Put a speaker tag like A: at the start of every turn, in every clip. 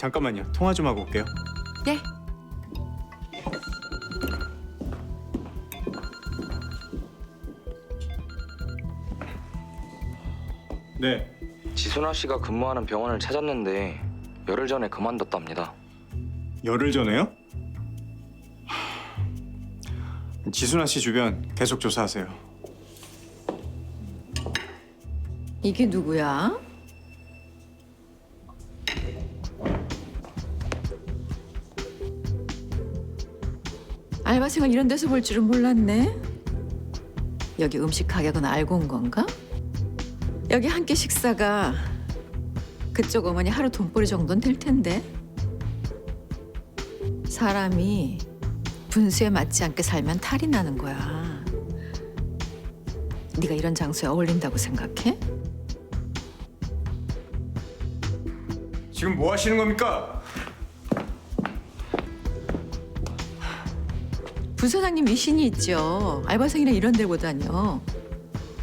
A: 잠깐만요. 통화 좀 하고 올게요.
B: 네.
A: 네.
C: 지순아 씨가 근무하는 병원을 찾았는데 열흘 전에 그만뒀답니다.
A: 열흘 전에요? 지순아 씨 주변 계속 조사하세요.
B: 이게 누구야? 알바생을 이런 데서 볼 줄은 몰랐네. 여기 음식 가격은 알고 온 건가? 여기 한 끼 식사가 그쪽 어머니 하루 돈벌이 정도는 될 텐데. 사람이 분수에 맞지 않게 살면 탈이 나는 거야. 네가 이런 장소에 어울린다고 생각해?
A: 지금 뭐 하시는 겁니까?
B: 부사장님 위신이 있죠. 알바생이랑 이런 데 보다니요.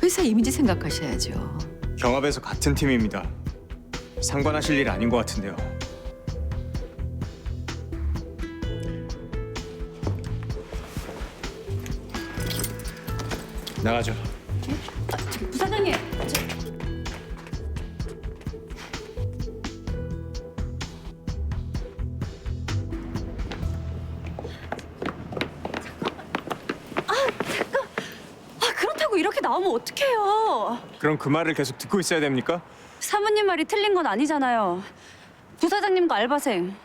B: 회사 이미지 생각하셔야죠.
A: 경합에서 같은 팀입니다. 상관하실 일 아닌 것 같은데요. 나가죠.
D: 부사장님, 나오면 어떡해요?
A: 그럼 그 말을 계속 듣고 있어야 됩니까?
D: 사모님 말이 틀린 건 아니잖아요. 부사장님과 알바생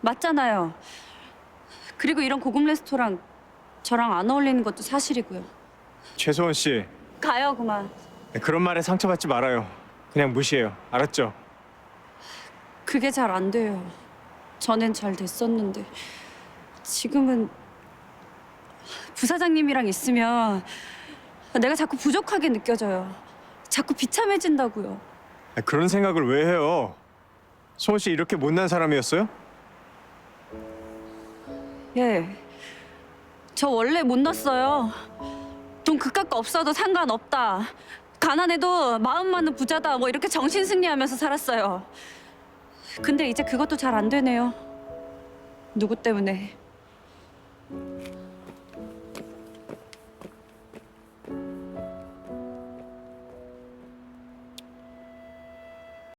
D: 맞잖아요. 그리고 이런 고급 레스토랑 저랑 안 어울리는 것도 사실이고요.
A: 최소원 씨,
D: 가요 그만.
A: 그런 말에 상처받지 말아요. 그냥 무시해요. 알았죠?
D: 그게 잘 안 돼요. 전엔 잘 됐었는데 지금은 부사장님이랑 있으면 내가 자꾸 부족하게 느껴져요. 자꾸 비참해진다고요.
A: 그런 생각을 왜 해요? 소원 씨 이렇게 못난 사람이었어요?
D: 예. 저 원래 못 났어요. 돈 그깟 거 없어도 상관없다. 가난해도 마음만은 부자다. 뭐 이렇게 정신 승리하면서 살았어요. 근데 이제 그것도 잘 안 되네요. 누구 때문에?